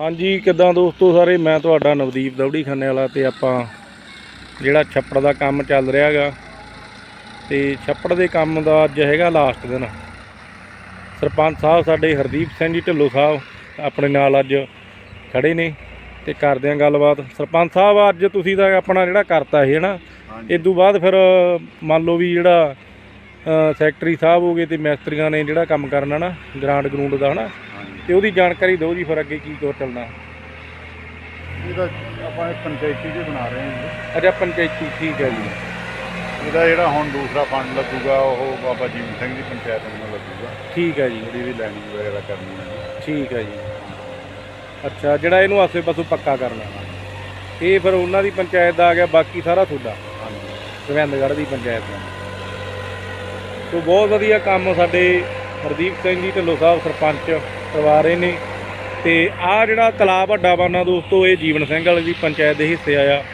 ਹਾਂਜੀ ਕਿੱਦਾਂ ਦੋਸਤੋ ਸਾਰੇ? ਮੈਂ ਤੁਹਾਡਾ ਨਵਦੀਪ ਦੌੜੀ ਖੰਨੇ ਵਾਲਾ ਤੇ ਆਪਾਂ ਜਿਹੜਾ ਛੱਪੜ ਦਾ ਕੰਮ ਚੱਲ ਰਿਹਾ ਹੈਗਾ ਤੇ ਛੱਪੜ ਦੇ ਕੰਮ ਦਾ ਅੱਜ ਹੈਗਾ ਲਾਸਟ ਦਿਨ। ਸਰਪੰਚ ਸਾਹਿਬ ਸਾਡੇ ਹਰਦੀਪ ਸਿੰਘ ਜੀ ਢਿੱਲੋਂ ਸਾਹਿਬ ਆਪਣੇ ਨਾਲ ਅੱਜ ਖੜੇ ਨੇ ਤੇ ਕਰਦੇ ਆਂ ਗੱਲਬਾਤ। ਸਰਪੰਚ ਸਾਹਿਬ ਅੱਜ ਤੁਸੀਂ ਤਾਂ ਆਪਣਾ ਜਿਹੜਾ ਕਰਤਾ ਇਹ ਨਾ ਇਸ ਤੋਂ ਬਾਅਦ ਫਿਰ ਮੰਨ ਲਓ ਵੀ ਜਿਹੜਾ ਸੈਕਟਰੀ ਸਾਹਿਬ ਹੋਗੇ ਤੇ ਮਿਸਤਰੀਆਂ ਨੇ ਜਿਹੜਾ ਕੰਮ ਕਰਨਾ ਨਾ ਗਰਾਂਡ ਗਰੂੰਡ ਦਾ ਹਨਾ ਤੇ ਉਹਦੀ ਜਾਣਕਾਰੀ ਦਿਓ ਜੀ ਫਿਰ ਅੱਗੇ ਕੀ ਕੋ ਚੱਲਣਾ। ਇਹਦਾ ਆਪਾਂ ਇਹ ਪੰਚਾਇਤੀ ਜੀ ਬਣਾ ਰਹੇ ਹਾਂ ਜੀ। ਅੱਛਾ ਪੰਚਾਇਤੀ ਠੀਕ ਹੈ ਜੀ। ਇਹਦਾ ਜਿਹੜਾ ਹੁਣ ਦੂਸਰਾ ਫੰਡ ਲੱਗੂਗਾ ਉਹ ਬਾਬਾ ਜੀਵਨ ਸਿੰਘ ਦੀ ਪੰਚਾਇਤ ਨੂੰ ਲੱਗੂਗਾ। ਠੀਕ ਹੈ ਜੀ। ਜਿਹੜੀ ਵੀ ਲਾਈਨਿੰਗ ਵਗੈਰਾ ਕਰਨੀ ਹੈ। ਠੀਕ ਹੈ ਜੀ। ਅੱਛਾ ਜਿਹੜਾ ਇਹਨੂੰ ਆਸੇ ਪਾਸੋਂ ਪੱਕਾ ਕਰਨਾ ਇਹ ਫਿਰ ਉਹਨਾਂ ਦੀ ਪੰਚਾਇਤ ਦਾ ਆ ਗਿਆ ਬਾਕੀ ਸਾਰਾ ਤੁਹਾਡਾ। ਹਾਂਜੀ। ਗੋਬਿੰਦਗੜ੍ਹ ਦੀ ਪੰਚਾਇਤ ਦਾ। ਸੋ ਬਹੁਤ ਵਧੀਆ ਕੰਮ ਸਾਡੇ ਹਰਦੀਪ ਸਿੰਘ ਜੀ ਢਿੱਲੋਂ ਸਾਹਿਬ ਸਰਪੰਚ। ਕਰਵਾ ਰਹੇ ਨੇ। ਤੇ ਆ ਜਿਹੜਾ ਤਲਾਬ ਵੱਡਾ ਬਾਨਾ ਦੋਸਤੋ, ਇਹ ਜੀਵਨ ਸਿੰਘ ਵਾਲੇ ਦੀ ਪੰਚਾਇਤ ਦੇ ਹਿੱਸੇ ਆਇਆ।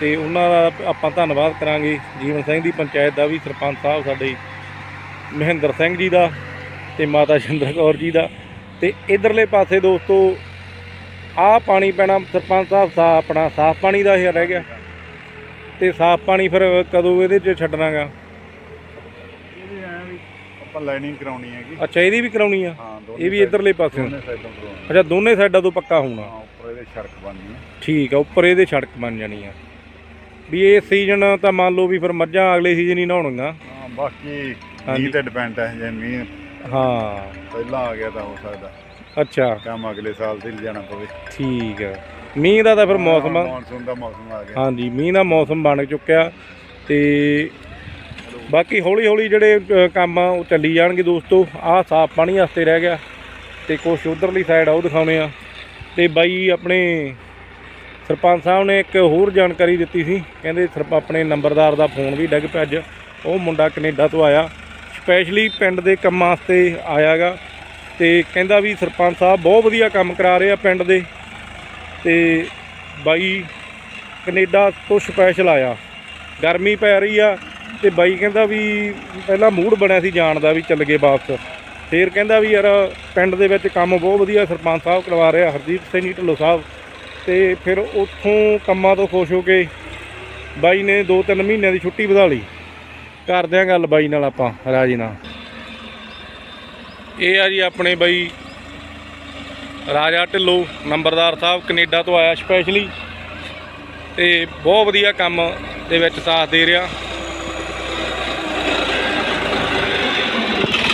ਤੇ ਉਹਨਾਂ ਦਾ ਆਪਾਂ ਧੰਨਵਾਦ ਕਰਾਂਗੇ। ਜੀਵਨ ਸਿੰਘ ਦੀ ਪੰਚਾਇਤ ਦਾ ਵੀ, ਸਰਪੰਚ ਸਾਹਿਬ ਸਾਡੇ ਮਹਿੰਦਰ ਸਿੰਘ ਜੀ ਦਾ ਤੇ ਮਾਤਾ ਸ਼ਿੰਦਰ ਕੌਰ ਜੀ ਦਾ। ਤੇ ਇਧਰਲੇ ਪਾਸੇ ਦੋਸਤੋ ਆ ਪਾਣੀ ਪੈਣਾ ਸਰਪੰਚ ਸਾਹਿਬ, ਸਾ ਆਪਣਾ ਸਾਫ਼ ਪਾਣੀ ਦਾ ਇਹ ਰਹਿ ਗਿਆ। ਤੇ ਸਾਫ਼ ਪਾਣੀ ਫਿਰ ਕਦੋਂ ਇਹਦੇ 'ਚ ਛੱਡਣਾਗਾ? ਇਹਦੀ ਆਪਾਂ ਲਾਈਨਿੰਗ ਕਰਾਉਣੀ ਹੈਗੀ। ਅੱਛਾ ਇਹਦੀ ਵੀ ਕਰਾਉਣੀ ਆ? ਹਾਂ ਦੋਨੇ ਇਹ ਵੀ ਇਧਰਲੇ ਪਾਸੇ ਦੋਨੇ ਸਾਈਡਾਂ ਕਰਾਉਣੀ। ਅੱਛਾ ਦੋਨੇ ਸਾਈਡਾਂ ਤੋਂ ਪੱਕਾ ਹੋਣਾ। ਹਾਂ ਉੱਪਰ ਇਹਦੇ ਸੜਕ ਬਣਨੀ ਹੈ। ਠੀਕ ਆ ਉੱਪਰ ਇਹਦੇ ਸੜਕ ਬਣ ਜਾਣੀ ਆ। ਵੀ ਇਹ ਸੀਜ਼ਨ ਤਾਂ ਮੰਨ ਲਓ ਵੀ ਫਿਰ ਮੱਝਾਂ ਅਗਲੇ ਸੀਜ਼ਨ ਹੀ ਨਹਾਉਣਗੀਆਂ। ਹਾਂ ਬਾਕੀ। ਮੀਂਹ ਤੇ ਡਿਪੈਂਡ ਹੈ ਜੇ ਮੀਂਹ ਹਾਂ। ਪਹਿਲਾਂ ਆ ਗਿਆ ਤਾਂ ਹੋ ਸਕਦਾ। ਅੱਛਾ। ਕੰਮ ਅਗਲੇ ਸਾਲ ਤੇ ਲਿਜਾਣਾ ਪਵੇ। ਠੀਕ ਆ। ਮੀਂਹ ਦਾ ਤਾਂ ਫਿਰ ਮੌਸਮ ਮੌਨਸੂਨ ਦਾ ਮੌਸਮ ਆ ਗਿਆ। ਹਾਂਜੀ ਮੀਂਹ ਦਾ ਮੌਸਮ ਬਣ ਚੁੱਕਿਆ ਤੇ ਬਾਕੀ ਹੌਲੀ ਹੌਲੀ ਜਿਹੜੇ ਕੰਮ ਆ, ਉਹ ਚੱਲੀ ਜਾਣਗੇ ਦੋਸਤੋ। ਆਹ ਸਾਫ਼ ਪਾਣੀ ਵਾਸਤੇ ਰਹਿ ਗਿਆ। ਤੇ ਕੁਛ ਉਧਰਲੀ ਸਾਈਡ ਆ, ਉਹ ਦਿਖਾਉਣੇ ਆ। ਤੇ ਬਾਈ ਆਪਣੇ ਸਰਪੰਚ ਸਾਹਿਬ ਨੇ ਇੱਕ ਹੋਰ ਜਾਣਕਾਰੀ ਦਿੱਤੀ ਸੀ। ਕਹਿੰਦੇ ਸਰਪ ਆਪਣੇ ਨੰਬਰਦਾਰ ਦਾ ਫੋਨ ਵੀ ਡਿੱਗ ਪਿਆ ਅੱਜ। ਉਹ ਮੁੰਡਾ ਕੈਨੇਡਾ ਤੋਂ ਆਇਆ। ਸਪੈਸ਼ਲੀ ਪਿੰਡ ਦੇ ਕੰਮਾਂ ਵਾਸਤੇ ਆਇਆਗਾ ਤੇ ਕਹਿੰਦਾ ਵੀ ਸਰਪੰਚ ਸਾਹਿਬ ਬਹੁਤ ਵਧੀਆ ਕੰਮ ਕਰਾ ਰਹੇ ਆ ਪਿੰਡ ਦੇ। ਤੇ ਬਾਈ ਕੈਨੇਡਾ ਤੋਂ ਸਪੈਸ਼ਲ ਆਇਆ। ਗਰਮੀ ਪੈ ਰਹੀ ਆ। ਤੇ ਬਾਈ ਕਹਿੰਦਾ ਵੀ ਪਹਿਲਾਂ ਮੂਡ ਬਣਿਆ ਸੀ ਜਾਣ ਦਾ ਵੀ ਚੱਲ ਗਏ ਵਾਪਸ। ਫੇਰ ਕਹਿੰਦਾ ਵੀ ਯਾਰ ਪਿੰਡ ਦੇ ਵਿੱਚ ਕੰਮ ਬਹੁਤ ਵਧੀਆ ਸਰਪੰਚ ਸਾਹਿਬ ਕਰਵਾ ਰਿਹਾ ਹਰਦੀਪ ਸਿੰਘ ਜੀ ਢਿੱਲੋਂ ਸਾਹਿਬ। ਤੇ ਫਿਰ ਉੱਥੋਂ ਕੰਮਾਂ ਤੋਂ ਖੁਸ਼ ਹੋ ਕੇ ਬਾਈ ਨੇ 2-3 ਮਹੀਨਿਆਂ ਦੀ ਛੁੱਟੀ ਵਧਾ ਲਈ। ਕਰਦੇ ਆਂ ਗੱਲ ਬਾਈ ਨਾਲ ਆਪਾਂ, ਰਾਜੀ ਨਾਲ। ਇਹ ਆ ਜੀ ਆਪਣੇ ਬਾਈ ਰਾਜਾ ਢਿੱਲੋਂ, ਨੰਬਰਦਾਰ ਸਾਹਿਬ ਕੈਨੇਡਾ ਤੋਂ ਆਇਆ ਸਪੈਸ਼ਲੀ ਤੇ ਬਹੁਤ ਵਧੀਆ ਕੰਮ ਦੇ ਵਿੱਚ ਸਾਥ ਦੇ ਰਿਹਾ।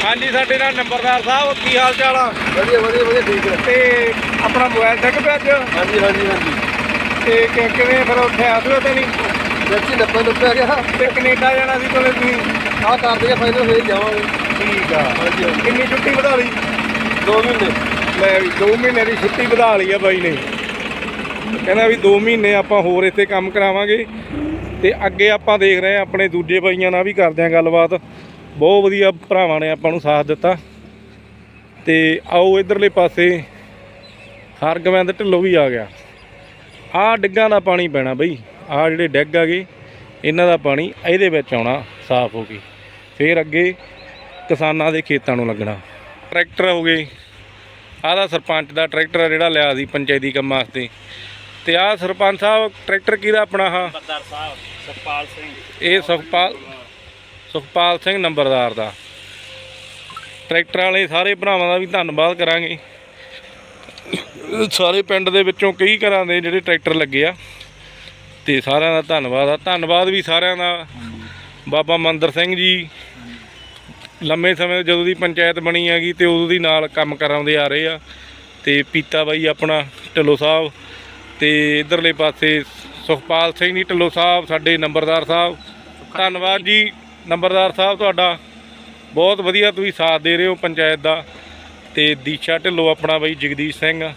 ਹਾਂਜੀ ਸਾਡੇ ਨਾਲ ਨੰਬਰਦਾਰ ਸਾਹਿਬ ਕੀ ਹਾਲ ਚਾਲ ਆ? ਵਧੀਆ ਵਧੀਆ ਵਧੀਆ ਠੀਕ ਹੈ ਤੇ ਆਪਣਾ ਮੋਬਾਈਲ ਡਿੱਗ ਪਿਆ ਅੱਜ? ਹਾਂਜੀ ਹਾਂਜੀ ਹਾਂਜੀ। ਤੇ ਕਿ- ਕਿਵੇਂ ਫਿਰ ਉੱਥੇ ਆਸਵੇ ਤੇ ਨਹੀਂ? 90 90 ਆ ਗਿਆ। ਤੇ ਕੈਨੇਡਾ ਜਾਣਾ ਸੀ ਕੋਲੇ ਤੁਸੀਂ? ਆਹ ਕਰ ਦੇ ਫਾਈਨਲ ਫੇਰ ਜਾਵਾਂਗੇ। ਠੀਕ ਆ। ਹਾਂਜੀ ਹਾਂਜੀ। ਕਿੰਨੀ ਛੁੱਟੀ ਵਧਾ ਲਈ? 2 ਮਹੀਨੇ। ਲੈ ਵੀ 2 ਮਹੀਨੇ ਦੀ ਛੁੱਟੀ ਵਧਾ ਲਈ ਆ ਬਾਈ ਨੇ। ਕਹਿੰਦਾ ਵੀ 2 ਮਹੀਨੇ ਆਪਾਂ ਹੋਰ ਇੱਥੇ ਕੰਮ ਕਰਾਵਾਂਗੇ। ਤੇ ਅੱਗੇ ਆਪਾਂ ਦੇਖ ਰਹੇ ਆ ਆਪਣੇ ਦੂਜੇ ਬਾਈਆਂ ਨਾਲ ਵੀ ਕਰਦੇ ਆ ਗੱਲਬਾਤ। ਬਹੁਤ ਵਧੀਆ ਭਰਾਵਾਂ ਨੇ ਆਪਾਂ ਨੂੰ ਸਾਥ ਦਿੱਤਾ। ਤੇ ਆਓ ਇਧਰਲੇ ਪਾਸੇ ਹਰਗੋਬਿੰਦ ਢਿੱਲੋਂ ਵੀ ਆ ਗਿਆ। ਆਹ ਡਿੱਗਾਂ ਦਾ ਪਾਣੀ ਪੈਣਾ ਬਈ। ਆਹ ਜਿਹੜੇ ਡਿੱਗ ਆਗੇ ਇਹਨਾਂ ਦਾ ਪਾਣੀ ਇਹਦੇ ਵਿੱਚ ਆਉਣਾ ਸਾਫ਼ ਹੋ ਕੇ। ਫੇਰ ਅੱਗੇ ਕਿਸਾਨਾਂ ਦੇ ਖੇਤਾਂ ਨੂੰ ਲੱਗਣਾ। ਟਰੈਕਟਰ ਹੋ ਗਏ। ਆਹ ਦਾ ਸਰਪੰਚ ਦਾ ਟਰੈਕਟਰ ਜਿਹੜਾ ਲਿਆ ਸੀ ਪੰਚਾਇਤੀ ਕੰਮਾਂ ਵਾਸਤੇ। ਤੇ ਆਹ ਸਰਪੰਚ ਸਾਹਿਬ ਟਰੈਕਟਰ ਕਿਹਦਾ ਆਪਣਾ ਆ ਸਰਦਾਰ ਸਾਹਿਬ ਸਤਪਾਲ ਸਿੰਘ। ਇਹ ਸੁਖਪਾਲ ਸੁਖਪਾਲ ਸਿੰਘ ਨੰਬਰਦਾਰ ਦਾ। ਟਰੈਕਟਰ ਵਾਲੇ ਸਾਰੇ ਭਰਾਵਾਂ ਦਾ ਵੀ ਧੰਨਵਾਦ ਕਰਾਂਗੇ। ਸਾਰੇ ਪਿੰਡ ਦੇ ਵਿੱਚੋਂ ਕਈ ਘਰਾਂ ਦੇ ਜਿਹੜੇ ਟਰੈਕਟਰ ਲੱਗੇ ਆ, ਤੇ ਸਾਰਿਆਂ ਦਾ ਧੰਨਵਾਦ ਆ। ਧੰਨਵਾਦ ਵੀ ਸਾਰਿਆਂ ਦਾ। ਬਾਬਾ ਮੰਦਰ ਸਿੰਘ ਜੀ ਲੰਮੇ ਸਮੇਂ ਜਦੋਂ ਦੀ ਪੰਚਾਇਤ ਬਣੀ ਹੈਗੀ ਤੇ ਉਦੋਂ ਦੀ ਨਾਲ ਕੰਮ ਕਰਾਉਂਦੇ ਆ ਰਹੇ ਆ। ਤੇ ਪੀਤਾ ਬਾਈ ਆਪਣਾ, ਢਿੱਲੋਂ ਸਾਹਿਬ ਤੇ ਇਧਰਲੇ ਪਾਸੇ ਸੁਖਪਾਲ ਸਿੰਘ ਜੀ, ਢਿੱਲੋਂ ਸਾਹਿਬ, ਸਾਡੇ ਨੰਬਰਦਾਰ ਸਾਹਿਬ। ਧੰਨਵਾਦ ਜੀ। ਨੰਬਰਦਾਰ ਸਾਹਿਬ, ਤੁਹਾਡਾ ਬਹੁਤ ਵਧੀਆ ਤੁਸੀਂ ਸਾਥ ਦੇ ਰਹੇ ਹੋ ਪੰਚਾਇਤ ਦਾ ਤੇ ਦੀਸ਼ਾ ਢਿੱਲੋਂ ਆਪਣਾ ਬਾਈ ਜਗਦੀਸ਼ ਸਿੰਘ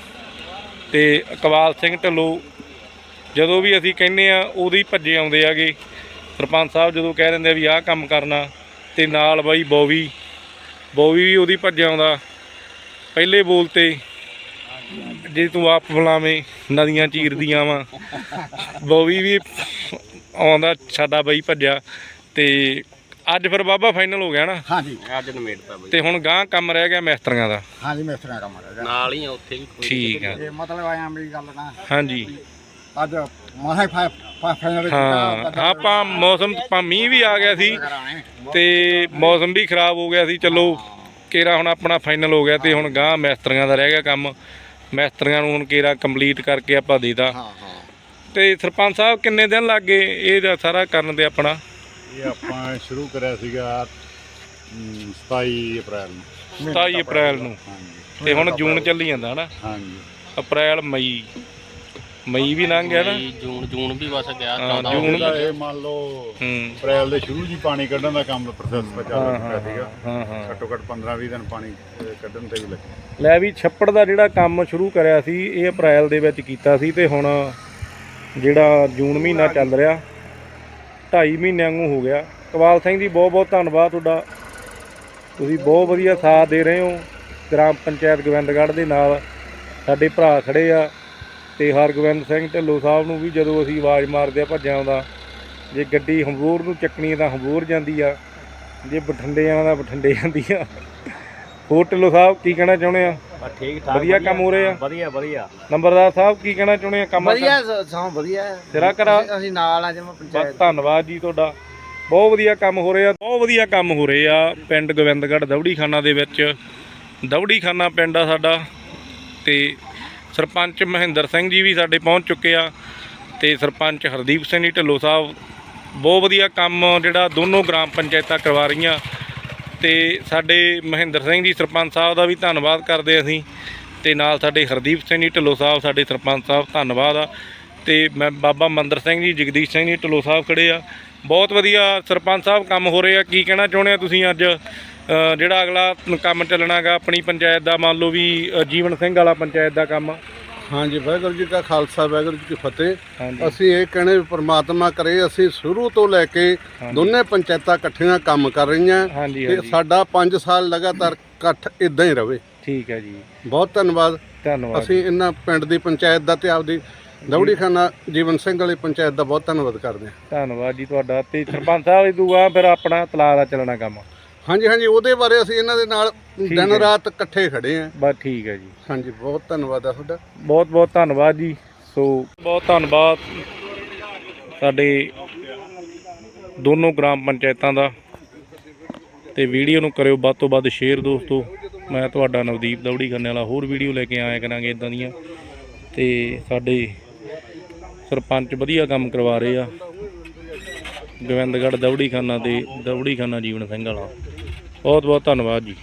ਤੇ ਇਕਬਾਲ ਸਿੰਘ ਢਿੱਲੋਂ। ਜਦੋਂ ਵੀ ਅਸੀਂ ਕਹਿੰਨੇ ਆ ਉਦੋਂ ਭੱਜੇ ਆਉਂਦੇ ਆਗੇ। ਸਰਪੰਚ ਸਾਹਿਬ ਜਦੋਂ ਕਹਿ ਦਿੰਦੇ ਆ ਵੀ ਆਹ ਕੰਮ ਕਰਨਾ ਤੇ ਨਾਲ ਬਾਈ ਬੋਵੀ। ਬੋਵੀ ਵੀ ਉਹਦੀ ਭੱਜਿਆ ਆਉਂਦਾ। ਪਹਿਲੇ ਬੋਲ ਤੇ ਜੇ ਤੂੰ ਆਪ ਬੁਲਾਵੇਂ, ਨਦੀਆਂ ਚੀਰਦੀਆਂ ਵਾ। ਬੋਵੀ ਵੀ ਆਉਂਦਾ, ਸਾਡਾ ਬਾਈ ਭੱਜਿਆ ਤੇ ਅੱਜ ਫਿਰ ਬਾਬਾ ਫਾਈਨਲ ਹੋ ਗਿਆ ਨਾ। ਹਾਂਜੀ। ਅੱਜ ਨਮੇੜਤਾ ਬਈ। ਤੇ ਹੁਣ ਗਾਂ ਕੰਮ ਰਹਿ ਗਿਆ ਮਿਸਤਰੀਆਂ ਦਾ। ਹਾਂਜੀ ਮਿਸਤਰੀਆਂ ਕੰਮ ਕਰ ਨਾਲ ਹੀ ਆ ਉੱਥੇ ਵੀ ਕੋਈ ਠੀਕ ਆ। ਇਹ ਮਤਲਬ ਆਇਆ ਮੇਰੀ ਗੱਲ ਨਾ ਹਾਂਜੀ। ਅੱਜ ਮਾਹੇ ਫਾਈਨਲ ਹਾਂ ਆਪਾਂ ਮੌਸਮ ਪਾ ਮੀਂਹ ਵੀ ਆ ਗਿਆ ਸੀ ਤੇ ਮੌਸਮ ਵੀ ਖਰਾਬ ਹੋ ਗਿਆ ਸੀ ਚਲੋ ਕੇਰਾ ਹੁਣ ਆਪਣਾ ਫਾਈਨਲ ਹੋ ਗਿਆ ਤੇ ਹੁਣ ਗਾਂ ਮਿਸਤਰੀਆਂ ਦਾ ਰਹਿ ਗਿਆ ਕੰਮ। ਮਿਸਤਰੀਆਂ ਨੂੰ ਹੁਣ ਕੇਰਾ ਕੰਪਲੀਟ ਕਰਕੇ ਆਪਾਂ ਦੇਤਾ ਹਾਂ ਹਾਂ। ਤੇ ਸਰਪੰਚ ਸਾਹਿਬ ਕਿੰਨੇ ਦਿਨ ਲੱਗ ਗਏ? ਇਹਦਾ ਸਾਰਾ ਕਰਨ ਤੇ ਆਪਣਾ। ਇਹ ਆਪਾਂ ਸ਼ੁਰੂ ਕਰਿਆ ਸੀਗਾ ਅਮ, 27 ਅਪ੍ਰੈਲ ਨੂੰ। 27 ਅਪ੍ਰੈਲ ਨੂੰ। ਹਾਂਜੀ। ਤੇ ਹੁਣ ਜੂਨ ਚੱਲੀ ਜਾਂਦਾ ਹਨਾ? ਹਾਂਜੀ। ਅਪ੍ਰੈਲ ਮਈ। ਮਈ ਵੀ ਲੰਘ ਗਿਆ ਨਾ? ਮਈ, ਜੂਨ ਜੂਨ ਵੀ ਵਸ ਗਿਆ ਹਾਂ, ਜੂਨ ਉਹਦਾ ਇਹ ਮੰਨ ਲਓ ਹੂੰ। ਅਪ੍ਰੈਲ ਦੇ ਸ਼ੁਰੂ ਜੀ ਪਾਣੀ ਕੱਢਣ ਦਾ ਕੰਮ ਪ੍ਰੋਸੈਸ ਚੱਲ ਰਿਹਾ ਸੀਗਾ। ਹਾਂ ਹਾਂ ਘੱਟੋ ਘੱਟ 15-20 ਦਿਨ ਪਾਣੀ ਅਹ, ਕੱਢਣ ਤੇ ਵੀ ਲੱਗੇ। ਲੈ ਵੀ ਛੱਪੜ ਦਾ ਜਿਹੜਾ ਕੰਮ ਸ਼ੁਰੂ ਕਰਿਆ ਸੀ ਇਹ ਅਪ੍ਰੈਲ ਦੇ ਵਿੱਚ ਕੀਤਾ ਸੀ ਤੇ ਹੁਣ ਜਿਹੜਾ ਜੂਨ ਮਹੀਨਾ ਚੱਲ ਰਿਹਾ 2.5 ਮਹੀਨਿਆਂ ਨੂੰ ਹੋ ਗਿਆ। ਕਵਾਲ ਸਿੰਘ ਜੀ, ਬਹੁਤ ਬਹੁਤ ਧੰਨਵਾਦ ਤੁਹਾਡਾ। ਤੁਸੀਂ ਬਹੁਤ ਵਧੀਆ ਸਾਥ ਦੇ ਰਹੇ ਹੋ। ਗ੍ਰਾਮ ਪੰਚਾਇਤ ਗੋਬਿੰਦਗੜ੍ਹ ਦੇ ਨਾਲ ਸਾਡੇ ਭਰਾ ਖੜੇ ਆ ਤੇ ਹਰਗੋਬਿੰਦ ਸਿੰਘ ਢਿੱਲੋਂ ਸਾਹਿਬ ਨੂੰ ਵੀ ਜਦੋਂ ਅਸੀਂ ਆਵਾਜ਼ ਮਾਰਦੇ ਆ ਭੱਜਿਆ ਆਉਂਦਾ ਜੇ ਗੱਡੀ ਹੰਬੂਰ ਨੂੰ ਚੱਕਣੀ ਤਾਂ ਹੰਬੂਰ ਜਾਂਦੀ ਆ, ਜੇ ਬਠਿੰਡੇ ਜਾਣਾ ਤਾਂ ਬਠਿੰਡੇ ਜਾਂਦੀ ਆ। ਹੋਰ ਢਿੱਲੋਂ ਸਾਹਿਬ, ਕੀ ਕਹਿਣਾ ਚਾਹੁੰਦੇ ਆ? ਠੀਕ ਵਧੀਆ ਕੰਮ ਹੋ ਰਹੇ ਆ? ਵਧੀਆ ਵਧੀਆ। ਨੰਬਰਦਾਰ ਸਾਹਿਬ ਕੀ ਕਹਿਣਾ ਚਾਹੁੰਦੇ ਆ ਕੰਮ ਵਧੀਆ ਸੌਂ ਵਧੀਆ। ਹੈ। ਸਿਰਾ ਕਰਾ। ਅਸੀਂ- ਅਸੀਂ ਨਾਲ ਆ ਜਿਵੇਂ ਬਸ ਪੰਚਾਇਤ ਧੰਨਵਾਦ ਜੀ ਤੁਹਾਡਾ। ਬਹੁਤ ਵਧੀਆ ਕੰਮ ਹੋ ਰਿਹਾ ਬਹੁਤ ਵਧੀਆ ਕੰਮ ਹੋ ਰਹੇ ਆ ਪਿੰਡ ਗੋਬਿੰਦਗੜ੍ਹ ਦਵੜੀ ਖਾਨਾ ਦੇ ਵਿੱਚ। ਦਵੜੀ ਖਾਨਾ ਪਿੰਡ ਆ ਸਾਡਾ ਤੇ ਸਰਪੰਚ ਮਹਿੰਦਰ ਸਿੰਘ ਜੀ ਵੀ ਸਾਡੇ ਪਹੁੰਚ ਚੁੱਕੇ ਆ ਤੇ ਸਰਪੰਚ ਹਰਦੀਪ ਸਿੰਘ ਜੀ ਢਿੱਲੋਂ ਸਾਹਿਬ। ਬਹੁਤ ਵਧੀਆ ਕੰਮ ਜਿਹੜਾ ਦੋਨੋਂ ਗ੍ਰਾਮ ਪੰਚਾਇਤਾਂ ਕਰਵਾ ਰਹੀਆਂ। ਤੇ ਸਾਡੇ ਮਹਿੰਦਰ ਸਿੰਘ ਜੀ ਸਰਪੰਚ ਸਾਹਿਬ ਦਾ ਵੀ ਧੰਨਵਾਦ ਕਰਦੇ ਅਸੀਂ ਤੇ ਨਾਲ ਸਾਡੇ ਹਰਦੀਪ ਸਿੰਘ ਜੀ ਢਿੱਲੋਂ ਸਾਹਿਬ, ਸਾਡੇ ਸਰਪੰਚ ਸਾਹਿਬ ਧੰਨਵਾਦ ਆ। ਤੇ ਮੈਂ ਬਾਬਾ ਮੰਦਰ ਸਿੰਘ ਜੀ, ਜਗਦੀਸ਼ ਸਿੰਘ ਜੀ ਢਿੱਲੋਂ ਸਾਹਿਬ ਖੜੇ ਆ। ਬਹੁਤ ਵਧੀਆ ਸਰਪੰਚ ਸਾਹਿਬ ਕੰਮ ਹੋ ਰਹੇ ਆ। ਕੀ ਕਹਿਣਾ ਚਾਹੁੰਦੇ ਆ ਤੁਸੀਂ ਅੱਜ? ਜਿਹੜਾ ਅਗਲਾ ਕੰਮ ਚੱਲਣਾਗਾ ਆਪਣੀ ਪੰਚਾਇਤ ਦਾ, ਮੰਨ ਲਓ ਵੀ ਜੀਵਨ ਸਿੰਘ ਵਾਲਾ ਪੰਚਾਇਤ ਦਾ ਕੰਮ। ਹਾਂਜੀ ਵਾਹਿਗੁਰੂ ਜੀ ਕਾ ਖਾਲਸਾ ਵਾਹਿਗੁਰੂ ਜੀ ਕੀ ਫਤਿਹ। ਅਸੀਂ ਇਹ ਕਹਿੰਦੇ ਵੀ ਪ੍ਰਮਾਤਮਾ ਕਰੇ ਅਸੀਂ ਸ਼ੁਰੂ ਤੋਂ ਲੈ ਕੇ। ਦੋਨੇ ਪੰਚਾਇਤਾਂ ਇਕੱਠੀਆਂ ਕੰਮ ਕਰ ਰਹੀਆਂ। ਹਾਂਜੀ ਸਾਡਾ 5 ਸਾਲ ਲਗਾਤਾਰ ਇਕੱਠ ਇਦਾਂ ਹੀ ਰਵੇ। ਠੀਕ ਹੈ ਜੀ। ਬਹੁਤ ਧੰਨਵਾਦ। ਧੰਨਵਾਦ ਅਸੀਂ ਇਹਨਾਂ ਪਿੰਡ ਦੀ ਪੰਚਾਇਤ ਦਾ ਤੇ ਆਪਦੀ ਦੌੜੀ ਖਾਨਾ ਜੀਵਨ ਸਿੰਘ ਵਾਲੀ ਪੰਚਾਇਤ ਦਾ ਬਹੁਤ ਧੰਨਵਾਦ ਕਰਦੇ ਹਾਂ। ਧੰਨਵਾਦ ਜੀ ਤੁਹਾਡਾ। ਤੇ ਸਰਪੰਚ ਸਾਹਿਬ ਇਹ ਦੂਆ ਫਿਰ ਆਪਣਾ ਤਲਾਅ ਦਾ ਚੱਲਣਾ ਕੰਮ। ਹਾਂਜੀ ਹਾਂਜੀ ਉਹਦੇ ਬਾਰੇ ਅਸੀਂ ਇਹਨਾਂ ਦੇ ਨਾਲ ਦਿਨ ਹੈ। ਰਾਤ ਇਕੱਠੇ ਖੜੇ ਹਾਂ। ਬਸ ਠੀਕ ਹੈ ਜੀ। ਹਾਂਜੀ ਬਹੁਤ ਧੰਨਵਾਦ ਆ ਤੁਹਾਡਾ। ਬਹੁਤ ਬਹੁਤ ਧੰਨਵਾਦ ਜੀ। ਸੋ ਬਹੁਤ ਧੰਨਵਾਦ ਸਾਡੇ ਦੋਨੋਂ ਗ੍ਰਾਮ ਪੰਚਾਇਤਾਂ ਦਾ। ਤੇ ਵੀਡੀਓ ਨੂੰ ਕਰਿਓ ਵੱਧ ਤੋਂ ਵੱਧ ਸ਼ੇਅਰ ਦੋਸਤੋ। ਮੈਂ ਤੁਹਾਡਾ ਨਵਦੀਪ ਦੌੜੀ ਕਰਨ ਵਾਲਾ ਹੋਰ ਵੀਡੀਓ ਲੈ ਕੇ ਆਇਆ ਕਰਾਂਗੇ ਇਦਾਂ ਦੀਆਂ। ਤੇ ਸਾਡੇ ਸਰਪੰਚ ਵਧੀਆ ਕੰਮ ਕਰਵਾ ਰਹੇ ਆ। ਗੋਬਿੰਦਗੜ੍ਹ ਦੌੜੀ ਖਾਨਾ ਤੇ ਦੌੜੀ ਖਾਨਾ ਜੀਵਨ ਸਿੰਘ ਵਾਲਾ। ਬਹੁਤ ਬਹੁਤ ਧੰਨਵਾਦ ਜੀ।